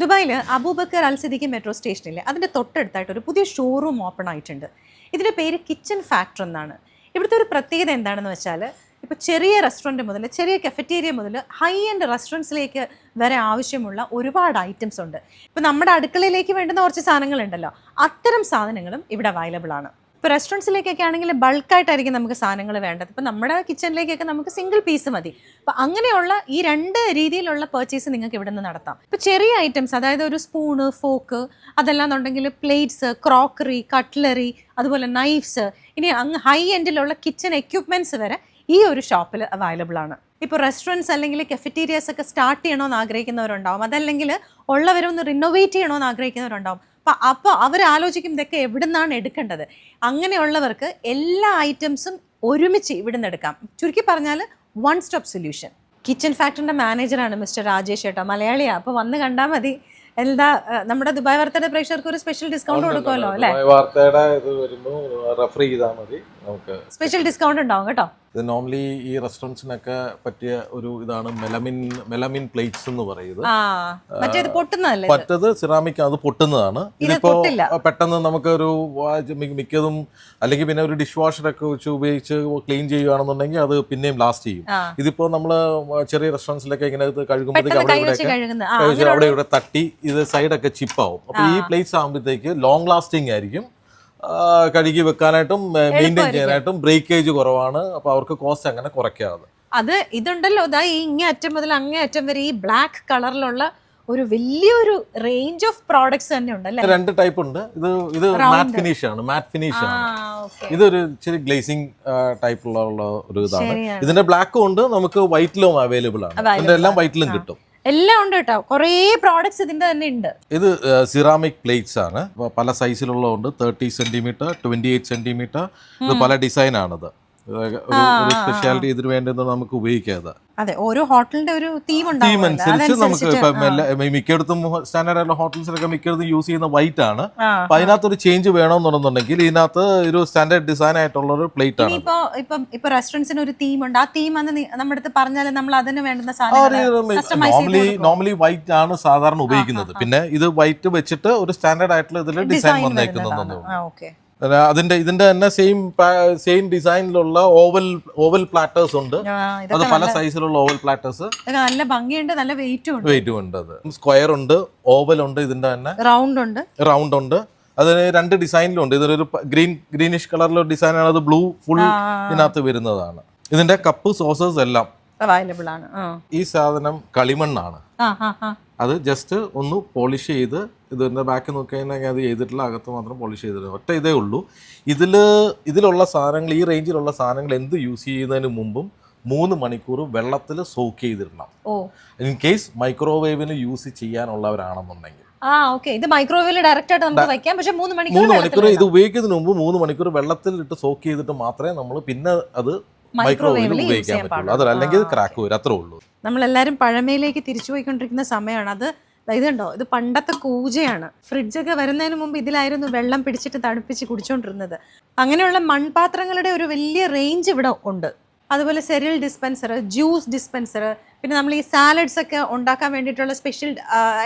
ദുബായിൽ Abu Baker Al Siddique metro സ്റ്റേഷനിൽ അതിന്റെ തൊട്ടടുത്തായിട്ട് ഒരു പുതിയ ഷോറൂം ഓപ്പൺ ആയിട്ടുണ്ട്. ഇതിന്റെ പേര് കിച്ചൺ ഫാക്ടർ എന്നാണ്. ഇവിടുത്തെ ഒരു പ്രത്യേകത എന്താണെന്ന് വെച്ചാൽ ഇപ്പോൾ ചെറിയ റെസ്റ്റോറന്റ് മുതൽ ചെറിയ കഫറ്റേരിയ മുതൽ ഹൈ എൻഡ് റെസ്റ്റോറന്റ്സിലേക്ക് വരെ ആവശ്യമുള്ള ഒരുപാട് ഐറ്റംസ് ഉണ്ട്. ഇപ്പോൾ നമ്മുടെ അടുക്കളയിലേക്ക് വേണ്ടുന്ന കുറച്ച് സാധനങ്ങളുണ്ടല്ലോ. അത്തരം സാധനങ്ങളും ഇവിടെ അവൈലബിൾ ആണ്. ഇപ്പോൾ റെസ്റ്റോറന്റ്സിലേക്കൊക്കെ ആണെങ്കിൽ ബൾക്കായിട്ടായിരിക്കും നമുക്ക് സാധനങ്ങൾ വേണ്ടത്. ഇപ്പോൾ നമ്മുടെ കിച്ചണിലേക്കൊക്കെ നമുക്ക് സിംഗിൾ പീസ് മതി. അപ്പോൾ അങ്ങനെയുള്ള ഈ രണ്ട് രീതിയിലുള്ള പർച്ചേസ് നിങ്ങൾക്ക് ഇവിടെ നിന്ന് നടത്താം. ഇപ്പോൾ ചെറിയ ഐറ്റംസ് അതായത് ഒരു സ്പൂണ് ഫോക്ക് അതല്ലാന്നുണ്ടെങ്കിൽ പ്ലേറ്റ്സ് ക്രോക്കറി കട്ട്ലറി അതുപോലെ നൈഫ്സ് ഇനി അങ്ങ് ഹൈ എൻഡിലുള്ള കിച്ചൺ എക്യുപ്മെന്റ്സ് വരെ ഈ ഒരു ഷോപ്പിൽ അവൈലബിൾ ആണ്. ഇപ്പോൾ റെസ്റ്റോറന്റ്സ് അല്ലെങ്കിൽ കെഫറ്റീരിയാസ് ഒക്കെ സ്റ്റാർട്ട് ചെയ്യണമെന്ന് ആഗ്രഹിക്കുന്നവരുണ്ടാവും. അതല്ലെങ്കിൽ ഉള്ളവരൊന്ന് റിനോവേറ്റ് ചെയ്യണമെന്ന് ആഗ്രഹിക്കുന്നവരുണ്ടാവും. അപ്പം അപ്പോൾ അവർ ആലോചിക്കും ഇതൊക്കെ എവിടെ നിന്നാണ് എടുക്കേണ്ടത്. അങ്ങനെയുള്ളവർക്ക് എല്ലാ ഐറ്റംസും ഒരുമിച്ച് ഇവിടെ നിന്ന് എടുക്കാം. ചുരുക്കി പറഞ്ഞാൽ വൺ സ്റ്റോപ്പ് സൊല്യൂഷൻ കിച്ചൺ ഫാക്ടറിന്റെ മാനേജറാണ് മിസ്റ്റർ രാജേഷ് ഏട്ടോ മലയാളിയാണ് അപ്പോൾ വന്ന് കണ്ടാൽ മതി. എന്താ നമ്മുടെ ദുബായ് വാർത്തയുടെ പ്രേക്ഷകർക്ക് ഒരു സ്പെഷ്യൽ ഡിസ്കൗണ്ട് കൊടുക്കുമല്ലോ അല്ലേ? വാർത്തയുടെ ഇത് വരുമ്പോൾ റെഫർ ചെയ്താൽ മതി. നമുക്ക് സ്പെഷ്യൽ ഡിസ്കൗണ്ട് ഉണ്ടാവും കേട്ടോ. ഇത് നോർമലി ഈ റെസ്റ്റോറന്റ്സിനൊക്കെ പറ്റിയ ഒരു ഇതാണ് മെലമിൻ മെലമിൻ പ്ലേറ്റ്സ് എന്ന് പറയുന്നത്. പറ്റത് മറ്റേത് സിറാമിക് അത് പൊട്ടുന്നതാണ്. ഇത് ഇതിപ്പോ. പെട്ടെന്ന് നമുക്ക് ഒരു മിക്കതും അല്ലെങ്കിൽ പിന്നെ ഒരു ഡിഷ് വാഷറൊക്കെ വെച്ച് ഉപയോഗിച്ച് ക്ലീൻ ചെയ്യുകയാണെന്നുണ്ടെങ്കിൽ അത് പിന്നെയും ലാസ്റ്റ് ചെയ്യും. ഇതിപ്പോ നമ്മൾ ചെറിയ റെസ്റ്റോറന്റ്സിലൊക്കെ ഇങ്ങനെ കഴുകുമ്പോഴത്തേക്ക് അവിടെ കഴിച്ച് അവിടെ ഇവിടെ തട്ടി ഇത് സൈഡൊക്കെ ചിപ്പാവും അപ്പൊ ഈ പ്ലേറ്റ്സ് ആകുമ്പോഴത്തേക്ക് ലോങ് ലാസ്റ്റിംഗ് ആയിരിക്കും. കഴുകി വെക്കാനായിട്ടും മെയിന്റെയിൻ ചെയ്യാനായിട്ടും ബ്രേക്കേജ് കുറവാണ്. അപ്പൊ അവർക്ക് കോസ്റ്റ് അങ്ങനെ കുറയ്ക്കാതെ അത് ഇതുണ്ടല്ലോ ഇതാ ഈ ഇങ്ങേ അറ്റം മുതൽ അങ്ങേ അറ്റം വരെ ഈ ബ്ലാക്ക് കളറിലുള്ള ഒരു വലിയൊരു റേഞ്ച് ഓഫ് പ്രോഡക്ട്സ് തന്നെ ഉണ്ട് അല്ലേ രണ്ട് ടൈപ്പ് ഉണ്ട്. ഇത് ഇത് മാറ്റ് ഫിനിഷ് ആണ്. മാറ്റ് ഫിനിഷ് ആണ്. ഇതൊരു ഇച്ചിരി ഗ്ലേസിംഗ് ടൈപ്പുള്ള ഉള്ള ഒരു ഇതാണ്. ഇതിന്റെ ബ്ലാക്കും ഉണ്ട് നമുക്ക് വൈറ്റിലും അവൈലബിൾ ആണ്. ഇതിന്റെ എല്ലാം വൈറ്റിലും കിട്ടും. എല്ലാം ഉണ്ട് കേട്ടോ. കുറേ പ്രോഡക്ട്സ് ഇതിന്റെ തന്നെ ഉണ്ട്. ഇത് സിറാമിക് പ്ലേറ്റ്സ് ആണ്. പല സൈസിലുള്ളതുണ്ട് thirty centimetre twenty eight centimetre ഇത് പല ഡിസൈൻ ആണത്. സ്പെഷ്യാലിറ്റി ഇതിന് വേണ്ടത് നമുക്ക് ഉപയോഗിക്കാതെ. അതെ ഓരോ ഹോട്ടലിന്റെ ഒരു തീം തീം അനുസരിച്ച് നമുക്ക് മിക്കയിടത്തും സ്റ്റാൻഡേർഡ് ആയിട്ടുള്ള ഹോട്ടൽസിലൊക്കെ മിക്കയിടത്തും യൂസ് ചെയ്യുന്ന വൈറ്റ് ആണ്. അപ്പൊ അതിനകത്ത് ഒരു ചേഞ്ച് വേണമെന്നുണ്ടെന്നുണ്ടെങ്കിൽ ഇതിനകത്ത് ഒരു സ്റ്റാൻഡേർഡ് ഡിസൈൻ ആയിട്ടുള്ള ഒരു പ്ലേറ്റ് ആണ്. ഇപ്പൊ ഇപ്പം ഇപ്പൊ റെസ്റ്റോറന്റ്സിന് ഒരു തീം ഉണ്ട്. ആ തീം അന്ന് നമ്മുടെ അടുത്ത് പറഞ്ഞാൽ നമ്മൾ അതിന് വേണ്ടുന്ന നോർമലി നോർമലി വൈറ്റ് ആണ് സാധാരണ ഉപയോഗിക്കുന്നത്. പിന്നെ ഇത് വൈറ്റ് വെച്ചിട്ട് ഒരു സ്റ്റാൻഡേർഡ് ആയിട്ടുള്ള ഇതിൽ ഡിസൈൻ വന്നേക്കുന്നു വന്നേക്കുന്നതെന്നേ ഓക്കെ. അതിന്റെ ഇതിന്റെ തന്നെ സെയിം സെയിം ഡിസൈനിലുള്ള ഓവൽ ഓവൽ പ്ലാറ്റേഴ്സ് ഉണ്ട്. അത് പല സൈസിലുള്ള ഓവൽ പ്ലാറ്റേഴ്സ് നല്ല ഭംഗിയുണ്ട് നല്ല വെയിറ്റും ഉണ്ട്. വെയിറ്റും ഉണ്ട് അത്. സ്ക്വയർ ഉണ്ട് ഓവൽ ഉണ്ട് ഇതിന്റെ തന്നെ. റൗണ്ട് ഉണ്ട്. റൗണ്ട് ഉണ്ട്. അത് രണ്ട് ഡിസൈനിലുണ്ട് ഇതിലൊരു ഗ്രീൻ ഗ്രീനിഷ് കളറിലൊരു ഡിസൈനാണ് ആണ്. അത് ബ്ലൂ ഫുൾ ഇതിനകത്ത് വരുന്നതാണ്. ഇതിന്റെ കപ്പ് സോസസ് എല്ലാം. അവൈലബിൾ ആണ്. ഈ സാധനം കളിമണ്ണാണ്. അത് ജസ്റ്റ് ഒന്ന് പോളിഷ് ചെയ്ത് ഇതിന്റെ ബാക്ക് നോക്കിക്കഴിഞ്ഞാൽ അത് ചെയ്തിട്ടുള്ള അകത്ത് മാത്രം പോളിഷ് ചെയ്തിട്ട്. ഒറ്റ ഇതേ ഉള്ളൂ. ഇതിൽ ഇതിലുള്ള സാധനങ്ങൾ ഈ റേഞ്ചിലുള്ള സാധനങ്ങൾ എന്ത് യൂസ് ചെയ്യുന്നതിന് മുമ്പും മൂന്ന് മണിക്കൂർ വെള്ളത്തിൽ സോക്ക് ചെയ്തിടണം. ഇൻ കേസ് മൈക്രോവേവിന് യൂസ് ചെയ്യാനുള്ളവരാണെന്നുണ്ടെങ്കിൽ. ആ ഓക്കെ ഇത് മൈക്രോവേവിൽ ഡയറക്റ്റ് ആയിട്ട് നമുക്ക് വെക്കാം. പക്ഷേ മൂന്ന് മണിക്കൂർ മൂന്ന് മണിക്കൂർ ഇത്. ഉപയോഗിക്കുന്നതിന് മുമ്പ് മൂന്ന് മണിക്കൂർ വെള്ളത്തിൽ ഇട്ട് സോക്ക് ചെയ്തിട്ട് മാത്രമേ നമ്മൾ പിന്നെ അത് മൈക്രോവേവിൽ ഉപയോഗിക്കാൻ പറ്റുള്ളൂ. അതല്ല അല്ലെങ്കിൽ ക്രാക്ക് വരും അത്രേ ഉള്ളൂ. നമ്മളെല്ലാവരും പഴമയിലേക്ക് തിരിച്ചു പോയിക്കൊണ്ടിരിക്കുന്ന സമയമാണ്. അത് ഇതുണ്ടോ? ഇത് പണ്ടത്തെ കൂജയാണ്. ഫ്രിഡ്ജൊക്കെ വരുന്നതിന് മുമ്പ് ഇതിലായിരുന്നു വെള്ളം പിടിച്ചിട്ട് തണുപ്പിച്ച് കുടിച്ചുകൊണ്ടിരുന്നത് അങ്ങനെയുള്ള മൺപാത്രങ്ങളുടെ ഒരു വലിയ റേഞ്ച് ഇവിടെ ഉണ്ട്. അതുപോലെ സെറിയൽ ഡിസ്പെൻസർ ജ്യൂസ് ഡിസ്പെൻസർ പിന്നെ നമ്മൾ ഈ സാലഡ്സ് ഒക്കെ ഉണ്ടാക്കാൻ വേണ്ടിയിട്ടുള്ള സ്പെഷ്യൽ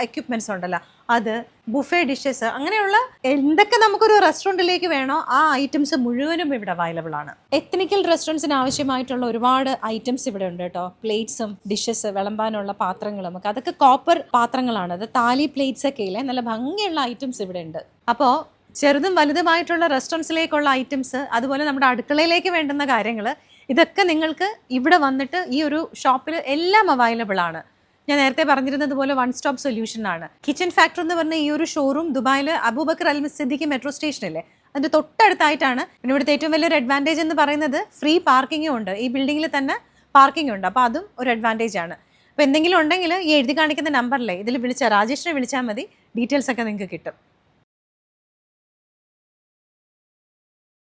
എക്യുപ്മെന്റ്സ് ഉണ്ടല്ലോ. അത് ബുഫേ ഡിഷസ് അങ്ങനെയുള്ള എന്തൊക്കെ നമുക്കൊരു റെസ്റ്റോറന്റിലേക്ക് വേണോ ആ ഐറ്റംസ് മുഴുവനും ഇവിടെ അവൈലബിൾ ആണ്. എത്നിക്കൽ റെസ്റ്റോറൻസിന് ആവശ്യമായിട്ടുള്ള ഒരുപാട് ഐറ്റംസ് ഇവിടെ ഉണ്ട് കേട്ടോ. പ്ലേറ്റ്സും ഡിഷസ് വിളമ്പാനുള്ള പാത്രങ്ങളും ഒക്കെ. അതൊക്കെ കോപ്പർ പാത്രങ്ങളാണ്. അത് താലി പ്ലേറ്റ്സ് ഒക്കെ ഇല്ലേ? നല്ല ഭംഗിയുള്ള ഐറ്റംസ് ഇവിടെ ഉണ്ട്. അപ്പോൾ ചെറുതും വലുതുമായിട്ടുള്ള റെസ്റ്റോറൻസിലേക്കുള്ള ഐറ്റംസ് അതുപോലെ നമ്മുടെ അടുക്കളയിലേക്ക് വേണ്ടുന്ന കാര്യങ്ങൾ ഇതൊക്കെ നിങ്ങൾക്ക് ഇവിടെ വന്നിട്ട് ഈ ഒരു ഷോപ്പിൽ എല്ലാം അവൈലബിൾ ആണ്. ഞാൻ നേരത്തെ പറഞ്ഞിരുന്നത് പോലെ വൺ സ്റ്റോപ്പ് സൊല്യൂഷൻ ആണ്. കിച്ചൺ ഫാക്ടർ എന്ന് പറഞ്ഞ ഈ ഒരു ഷോറൂം ദുബായിൽ Abu Baker Al Siddique metro സ്റ്റേഷനില്ലേ അതിന്റെ തൊട്ടടുത്തായിട്ടാണ് പിന്നെ ഇവിടുത്തെ ഏറ്റവും വലിയൊരു അഡ്വാന്റേജ് എന്ന് പറയുന്നത് ഫ്രീ പാർക്കിങ്ങും ഉണ്ട്. ഈ ബിൽഡിങ്ങിൽ തന്നെ പാർക്കിംഗ് ഉണ്ട്. അപ്പോൾ അതും ഒരു അഡ്വാന്റേജ് ആണ്. അപ്പോൾ എന്തെങ്കിലും ഉണ്ടെങ്കിൽ ഈ എഴുതി കാണിക്കുന്ന നമ്പറിലെ ഇതിൽ വിളിച്ചാൽ രാജേഷിനെ വിളിച്ചാൽ മതി. ഡീറ്റെയിൽസ് ഒക്കെ നിങ്ങൾക്ക് കിട്ടും.